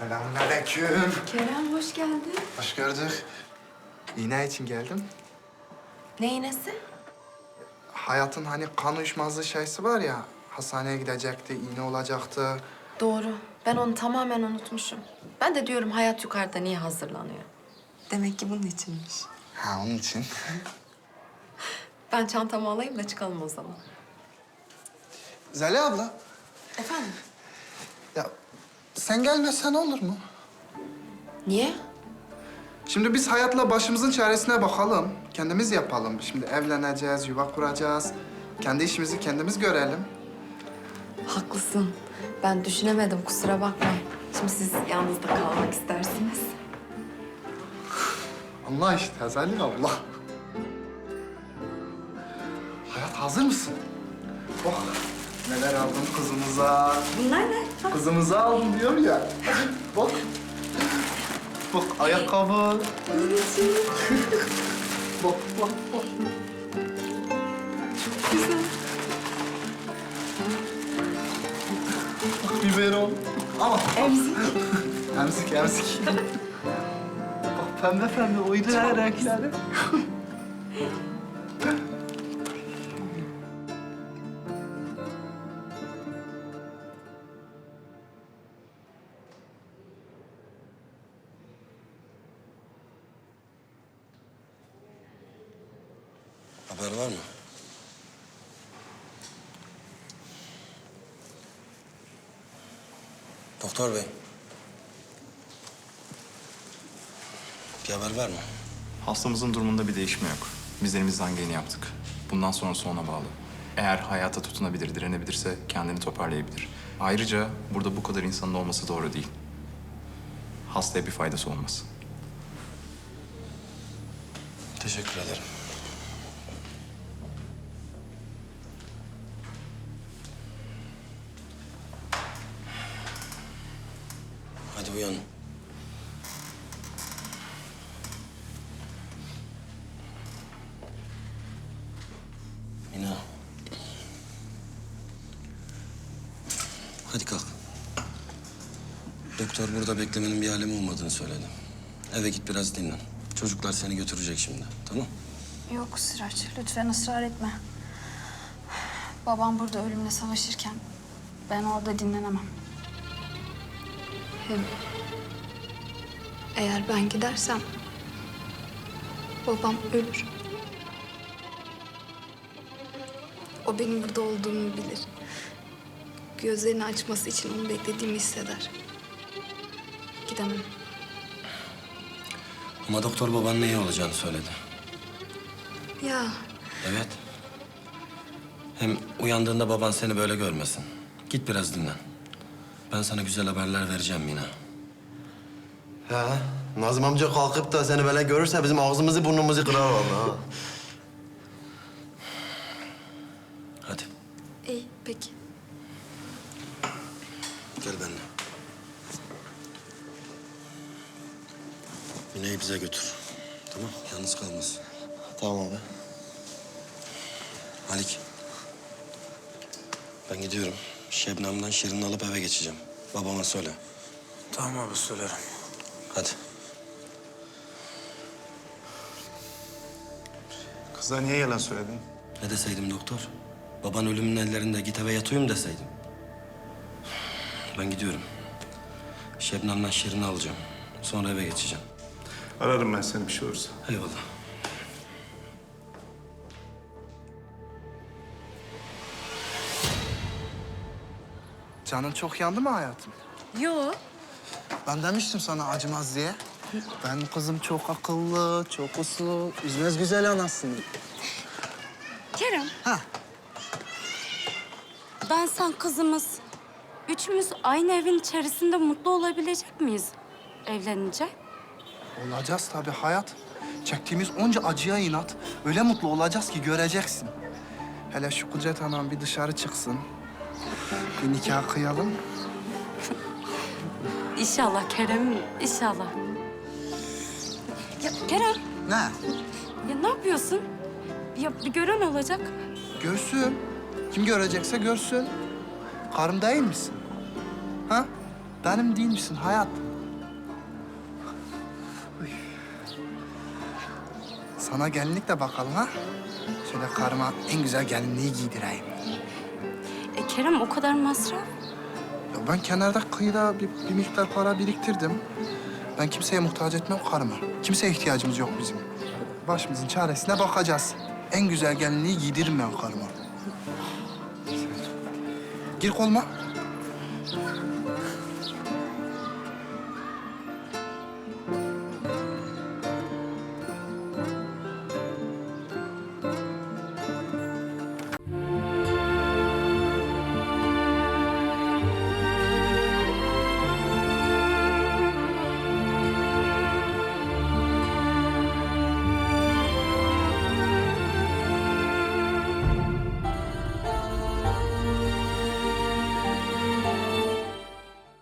Selamünaleyküm. Kerem hoş geldin. Hoş gördük. İğne için geldim. Ne iğnesi? Hayatın hani kan uyuşmazlığı şeysi var ya. Hastaneye gidecekti, iğne olacaktı. Doğru. Ben onu tamamen unutmuşum. Ben de diyorum hayat yukarıda niye hazırlanıyor? Demek ki bunun içinmiş. Ha onun için. Ben çantamı alayım da çıkalım o zaman. Zeliha abla, Efendim? ya sen gelmesen olur mu? Niye? Şimdi biz hayatla başımızın çaresine bakalım. Kendimiz yapalım. Şimdi evleneceğiz, yuva kuracağız. Kendi işimizi kendimiz görelim. Haklısın. Ben düşünemedim kusura bakma. Şimdi siz yalnız da kalmak istersiniz. Allah işte Zeliha abla. Hayat hazır mısın? Oh, neler aldım kızımıza. Bunlar ne? Kızımıza aldım diyorum ya. Bak. Bak ayakkabı. bak bak bak. Güzel. Bak biberon. Ama Emzik. emzik emzik. bak pembe pembe uydu her renkleri. Haber var mı? Doktor bey. Bir haber var mı? Hastamızın durumunda bir değişme yok. Biz elimizden geleni yaptık. Bundan sonrası ona bağlı. Eğer hayata tutunabilir, direnebilirse kendini toparlayabilir. Ayrıca burada bu kadar insanın olması doğru değil. Hastaya bir faydası olmaz. Teşekkür ederim. Uyan. Mina. Hadi kalk. Doktor burada beklemenin bir alemi olmadığını söyledi. Eve git biraz dinlen. Çocuklar seni götürecek şimdi. Tamam? Yok Sıraç, lütfen ısrar etme. Babam burada ölümle savaşırken ben orada dinlenemem. Hem eğer ben gidersem babam ölür. O benim burada olduğumu bilir. Gözlerini açması için onu beklediğimi hisseder. Gidemem. Ama doktor babanın iyi olacağını söyledi. Ya Evet. Hem uyandığında baban seni böyle görmesin. Git biraz dinlen. Ben sana güzel haberler vereceğim Mina. He. Nazım amca kalkıp da seni böyle görürse bizim ağzımızı burnumuzu kırar vallahi. ha. Hadi iyi peki. gel benimle. Mina'yı bize götür. Tamam yalnız kalmasın. Tamam abi. Malik. Ben gidiyorum. Şebnem'den Şirin'i alıp eve geçeceğim. Babama söyle. Tamam abi söylerim. Hadi. Kıza niye yalan söyledin? Ne deseydim doktor? Baban ölümün ellerinde git eve yatayım deseydim. Ben gidiyorum. Şebnem'den Şirin'i alacağım. Sonra eve geçeceğim. Ararım ben seni bir şey olursa. Eyvallah. Canın çok yandı mı hayatım? Yo. Ben demiştim sana acımaz diye. Ben kızım çok akıllı, çok uslu, üzmez güzel anasını. Kerem. Ha. Ben sen kızımız. Üçümüz aynı evin içerisinde mutlu olabilecek miyiz evlenince? Olacağız tabii hayat. Çektiğimiz onca acıya inat. Öyle mutlu olacağız ki göreceksin. Hele şu Kudret Hanım bir dışarı çıksın. Bir nikah kıyalım. İnşallah Kerem, inşallah. Ya Kerem, Ne? ya ne yapıyorsun? Ya bir gören olacak. Görsün. Kim görecekse görsün. Karım değil misin? Ha? Benim değil misin hayat? Sana gelinlik de bakalım ha. Şöyle karıma en güzel gelinliği giydireyim. Kerem o kadar masraf. Ya ben kenarda kıyıda bir, bir miktar para biriktirdim. Ben kimseye muhtaç etmem karımı. Kimseye ihtiyacımız yok bizim. Başımızın çaresine bakacağız. En güzel gelinliği giydiririm ben karıma. Gir koluma.